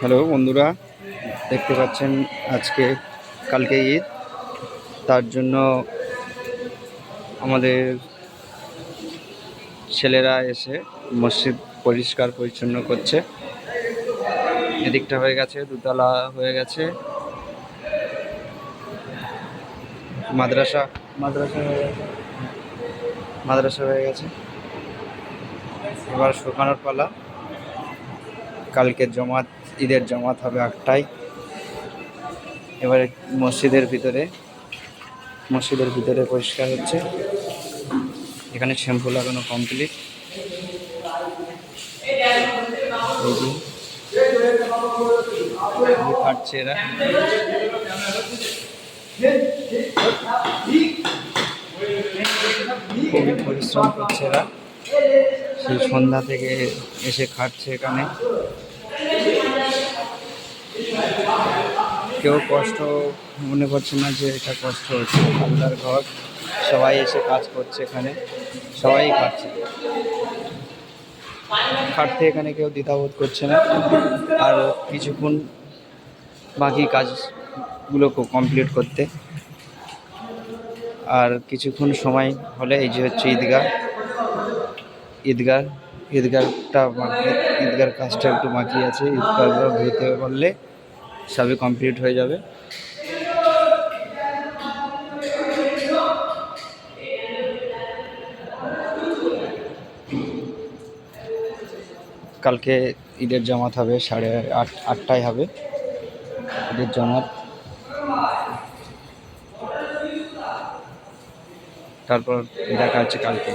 Hello বন্ধুরা, দেখতে পাচ্ছেন আজকে কালকে ঈদ। তার জন্য আমাদের ছেলেরা এসে মসজিদ পরিষ্কার পরিচ্ছন্ন করছে। এদিকটা হয়ে গেছে, দুতলা হয়ে গেছে। মাদ্রাসা মাদ্রাসা হয়ে গেছে। মাদ্রাসা হয়ে গেছে। এবার শুকানোর পালা। কালকে জমাত, ঈদের জমাত হবে আটটায়। এবারে মসজিদের ভিতরে মসজিদের ভিতরে পরিষ্কার হচ্ছে। এখানে শ্যাম্পু লাগানো কমপ্লিট এরা। খুবই পরিশ্রম করছে এরা। সেই সন্ধ্যা থেকে এসে খাটছে এখানে। কেউ কষ্ট মনে করছে না যে এটা কষ্ট হচ্ছে আল্লাহর ঘর, সবাই এসে কাজ করছে এখানে, সবাই খাটছে খাটতে এখানে কেউ দ্বিধাবোধ করছে না। আর কিছুক্ষণ বাকি কাজগুলো কমপ্লিট করতে। আর কিছুক্ষণ সময় হলে এই যে হচ্ছে ঈদগাহ ঈদগাহ ঈদগারটা ঈদগার কাজটা একটু বাকি আছে, ঈদগাহটা ধুতে পারলে সবই কমপ্লিট হয়ে যাবে। কালকে ঈদের জামাত হবে, সাড়ে আট, আটটায় হবে ঈদের জামাত। তারপর দেখা হচ্ছে কালকে।